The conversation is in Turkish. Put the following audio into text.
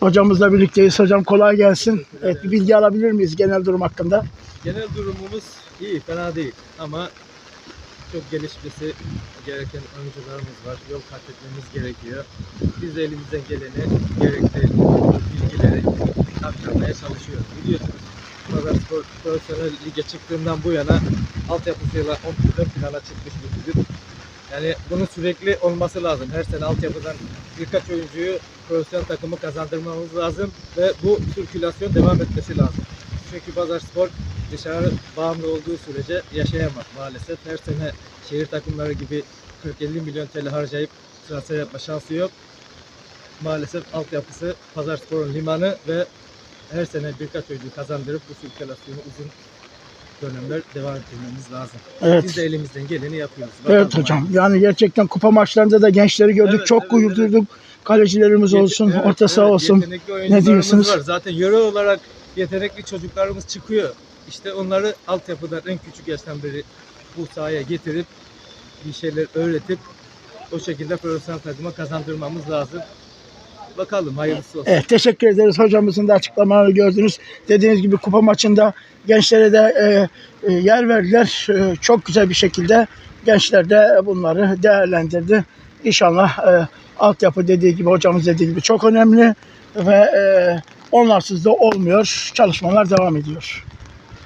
Hocamızla birlikteyiz. Hocam kolay gelsin. Evet, bir bilgi alabilir miyiz genel durum hakkında? Genel durumumuz iyi, fena değil ama çok gelişmesi gereken oyuncularımız var. Yol kat etmemiz gerekiyor. Biz de elimizden geleni gerekli bilgileri aktarmaya çalışıyoruz. Biliyorsunuz Pazar Spor Profesyonel Lig'e çıktığından bu yana altyapısıyla ön plana çıkmış bir kulüp. Yani bunun sürekli olması lazım. Her sene altyapıdan birkaç oyuncuyu profesyonel takımı kazandırmamız lazım ve bu sirkülasyon devam etmesi lazım. Çünkü Pazar Spor dışarı bağımlı olduğu sürece yaşayamaz maalesef. Her sene şehir takımları gibi 40-50 milyon TL harcayıp transfer yapma şansı yok. Maalesef altyapısı Pazar Spor'un limanı ve her sene birkaç oyuncu kazandırıp bu sirkülasyonu uzun dönemler devam ettirmemiz lazım. Evet. Biz de elimizden geleni yapıyoruz. Evet Bakalım hocam. Yani gerçekten kupa maçlarında da gençleri gördük. Evet, Çok evet, gurur evet. Kalecilerimiz Yet- olsun, evet, orta saha evet, olsun. Oyuncularımız diyorsunuz? var. Zaten yöre olarak yetenekli çocuklarımız çıkıyor. İşte onları altyapıdan en küçük yaştan beri bu sahaya getirip bir şeyler öğretip o şekilde profesyonel takıma kazandırmamız lazım. Bakalım hayırlısı olsun. Evet, teşekkür ederiz. Hocamızın da açıklamalarını gördünüz. Dediğiniz gibi kupa maçında gençlere de e, e, yer verdiler. E, çok güzel bir şekilde gençler de bunları değerlendirdi. İnşallah e, altyapı dediği gibi, hocamız dediği gibi çok önemli ve e, onlarsız da olmuyor. Çalışmalar devam ediyor.